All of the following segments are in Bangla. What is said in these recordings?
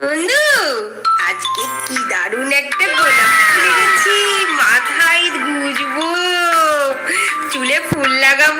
বন্ধু আজকে কি দারুণ একটা গোলাপ ফুল এনেছি। মাথায় গুজবো। চুলে ফুল লাগাবো।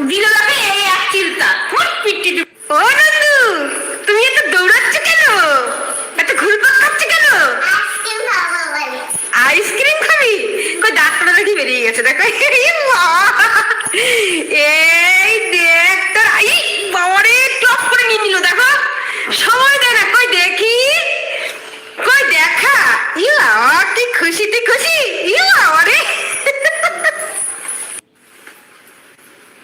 দিল যাবে এই এক চিন্তা। ফুট পিটি ও নন্দু তুমি এত দৌড়াচ্ছ কেন? এত ঘুরপাক খাচ্ছ কেন? আইসক্রিম খাবি কই ডাক্তার দেখি বেরিয়ে গেছে দেখো। মা! এই দেখ তোর আই বাবারে টপ করে নিয়ে নিল দেখো সময় দেয় না কই দেখি কই দেখা ইউ বাবা কি খুশি তুই খুশি ইউ বাবারে ওরে বাবা ওরে বাবা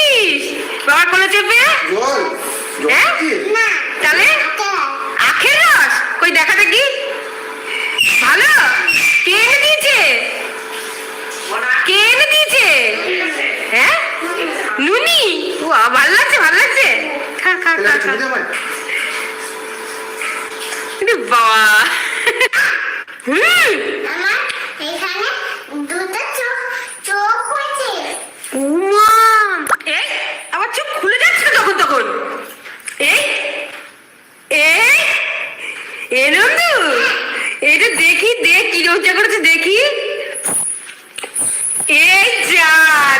বাবার কোলে চেপে? হ্যাঁ? কি? না তাহলে? আখের রস? কই দেখা দেখি। ভালো? কে এনে দিয়েছে? কে এনে দিয়েছে? হ্যাঁ? নুনি? বাহ ভালো লাগছে ভালো লাগছে। খা খা খা খা। বাবা। হুম আমার এখানে দুটো চোখ চোখ হয়েছে উমা এই আবার চোখ খুলে যাচ্ছে তো তখন তখন এই এই নন্দু এটা দেখি, দেখ কি রোজা করেছে, দেখি। এই যা,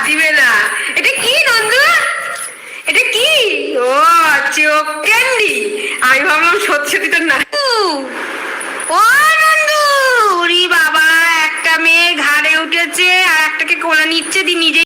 দিবে না। এটা কি নন্দু? এটা কি? ও, চোখ ক্যান্ডি আমি ভাবলাম সত্যি সত্যি না। ও, নন্দু! ওরে বাবা, একটা মেয়ে ঘাড়ে উঠেছে, আর একটাকে কোলে নিচ্ছে দি নিজে